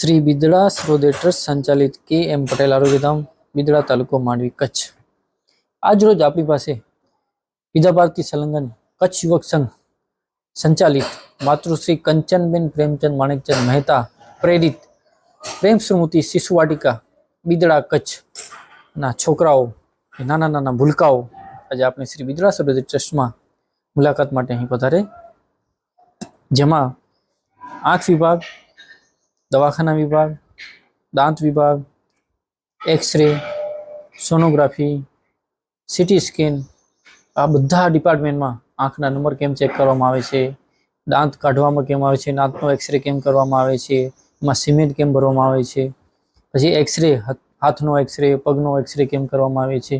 Shri Bidada Sarodaya trust સંચાલિત કે એમ પટેલ આરોગ્યધામ બિદડા તાલુકો માંડવી કચ્છ આજરોજ આપણી પાસે બીજા ભારતીય સંલગ્ન કચ્છ યુવક સંઘ સંચાલિત માતૃશ્રી કંચનબેન પ્રેમચંદ માણેકચંદ મહેતા પ્રેરિત પ્રેમ સ્મૃતિ શિશુ વાટિકા બિદડા કચ્છ ના છોકરાઓ નાના નાના ભૂલકાઓ આજે આપણે શ્રી બિદડા સરોદય ટ્રસ્ટમાં મુલાકાત માટે અહીં પધારે જેમાં આંખ વિભાગ દવાખાના વિભાગ, દાંત વિભાગ એક્સરે સોનોગ્રાફી સિટી સ્કેન આ બધા ડિપાર્ટમેન્ટમાં આંખના નંબર કેમ ચેક કરવામાં આવે છે, દાંત કાઢવામાં કેમ આવે છે દાંતનો એક્સરે કેમ કરવામાં આવે છે, એમાં સિમેન્ટ કેમ ભરવામાં આવે છે, પછી એક્સરે હાથનો એક્સરે પગનો એક્સરે કેમ કરવામાં આવે છે,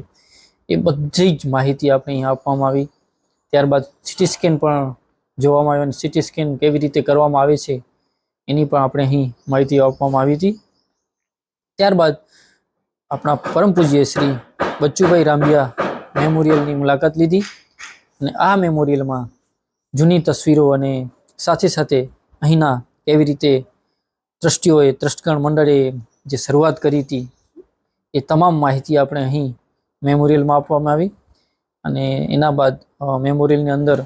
એ બધી જ માહિતી આપણે અહીંયા આપવામાં આવી. ત્યારબાદ સિટી સ્કેન પણ જોવામાં આવે અને સિટી સ્કેન કેવી રીતે કરવામાં આવે છે એની પણ આપણે અહીં માહિતી આપવામાં આવી હતી. ત્યારબાદ આપણા પરમ પૂજ્ય શ્રી બચ્ચુભાઈ રામબિયા મેમોરિયલની મુલાકાત લીધી અને આ મેમોરિયલમાં જૂની તસવીરો અને સાથે સાથે અહીંના કેવી રીતે ટ્રસ્ટીઓએ, ટ્રસ્ટગણ મંડળે જે શરૂઆત કરી હતી એ તમામ માહિતી આપણે અહીં મેમોરિયલમાં આપવામાં આવી અને એના બાદ મેમોરિયલની અંદર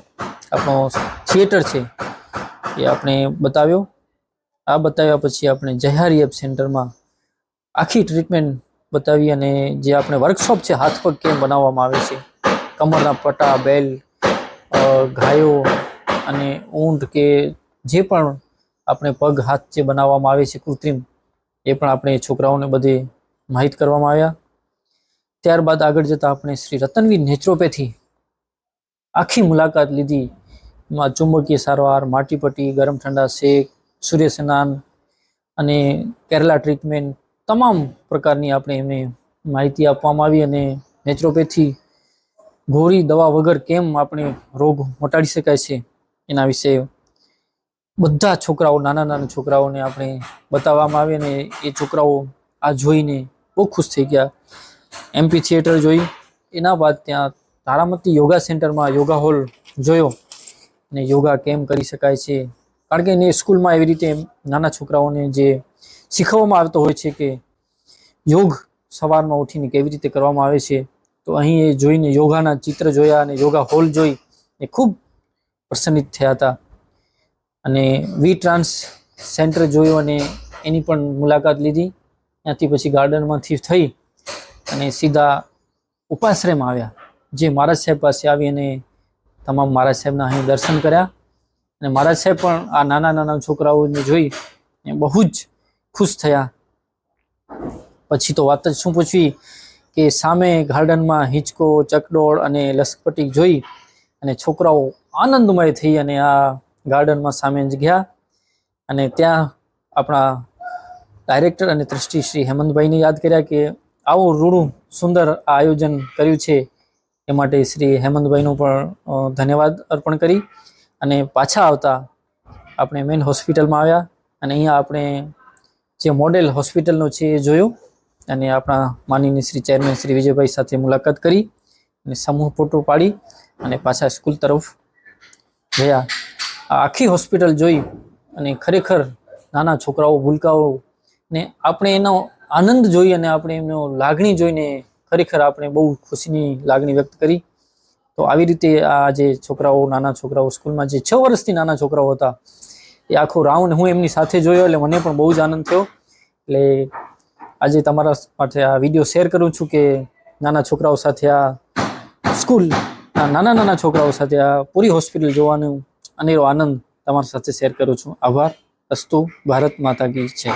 આપણો થિયેટર છે એ આપણે બતાવ્યો. આ બતાવ્યા પછી આપણે જહારીએબ સેન્ટરમાં આખી ટ્રીટમેન્ટ બતાવી અને જે આપણે વર્કશોપ છે, હાથ પગ કેમ બનાવવામાં આવે છે, કમરના પટા બેલ ઘાયો અને ઊંટ કે જે પણ આપણે પગ, હાથ જે બનાવવામાં આવે છે કૃત્રિમ, એ પણ આપણે છોકરાઓને બધે માહિત કરવામાં આવ્યા. ત્યારબાદ આગળ જતાં આપણે શ્રી રતનવીર નેચરોપેથી આખી મુલાકાત લીધી. માં ચુંબકીય સારવાર, માટીપટ્ટી, ગરમ ઠંડા શેક સૂર્ય સ્નાન અને કેરલા ટ્રીટમેન્ટ તમામ પ્રકારની આપણે એમને માહિતી આપવામાં આવી અને નેચરોપેથી ગોળી દવા વગર કેમ આપણે રોગ મટાડી શકાય છે એના વિશે બધા છોકરાઓ, નાના નાના છોકરાઓને આપણે બતાવવામાં આવે અને એ છોકરાઓ આ જોઈને બહુ ખુશ થઈ ગયા. એમપી થિયેટર જોઈ, એના બાદ ત્યાં તારામતી યોગા સેન્ટરમાં યોગા હોલ જોયો અને યોગા કેમ કરી શકાય છે કારણ કે એને સ્કૂલમાં એવી રીતે નાના છોકરાઓને જે શીખવવામાં આવતો હોય છે કે યોગ સવારમાં ઉઠીને કેવી રીતે કરવામાં આવે છે, તો અહીં એ જોઈને યોગાના ચિત્ર જોયા અને યોગા હોલ જોઈ એ ખૂબ પ્રસન્નિત થયા હતા. અને વી ટ્રાન્સ સેન્ટર જોયું અને એની પણ મુલાકાત લીધી. ત્યાંથી પછી ગાર્ડનમાંથી થઈ અને સીધા ઉપાશ્રયમાં આવ્યા. જે મહારાજ સાહેબ પાસે આવી અને તમામ મહારાજ સાહેબના અહીં દર્શન કર્યા. અને મહારાજ સાહેબ પણ આ નાના નાના છોકરાઓને જોઈ એ બહુ જ ખુશ થયા. પછી તો વાત જ શું પૂછવી કે સામે ગાર્ડનમાં હિંચકો, ચકડોળ અને લસપટી જોઈ અને છોકરાઓ આનંદમય થઈ અને આ ગાર્ડનમાં સામે જ ગયા. અને ત્યાં આપણા ડાયરેક્ટર અને ટ્રસ્ટી શ્રી હેમંતભાઈને યાદ કર્યા કે આવું રૂડું સુંદર આ આયોજન કર્યું છે. એ માટે શ્રી હેમંતભાઈનું પણ ધન્યવાદ અર્પણ કરી. અને પાછા આવતા આપણે મેઇન હોસ્પિટલમાં આવ્યા અને અહીંયા આપણે જે મોડેલ હોસ્પિટલનો છે એ જોયો અને આપણા માનનીય શ્રી ચેરમેન શ્રી વિજયભાઈ સાથે મુલાકાત કરી અને સમૂહ ફોટો પાડી અને પાછા સ્કૂલ તરફ ગયા. આ આખી હોસ્પિટલ જોઈ અને ખરેખર નાના છોકરાઓ, ભૂલકાઓ ને આપણે એનો આનંદ જોઈ અને આપણે એમનો લાગણી જોઈને ખરેખર આપણે બહુ ખુશીની લાગણી વ્યક્ત કરી. તો આવી રીતે આ જે છોકરાઓ, નાના છોકરાઓ સ્કૂલમાં જે છ વર્ષથી નાના છોકરાઓ હતા, એ આખો રાઉન્ડ હું એમની સાથે જોયો એટલે મને પણ બહુ જ આનંદ થયો. એટલે આજે તમારા માટે આ વીડિયો શેર કરું છું કે નાના છોકરાઓ સાથે આ સ્કૂલ નાના નાના છોકરાઓ સાથે આ પૂરી હોસ્પિટલ જોવાનું અનેરો આનંદ તમારા સાથે શેર કરું છું. આભાર. અસ્તુ, ભારત માતા કી છે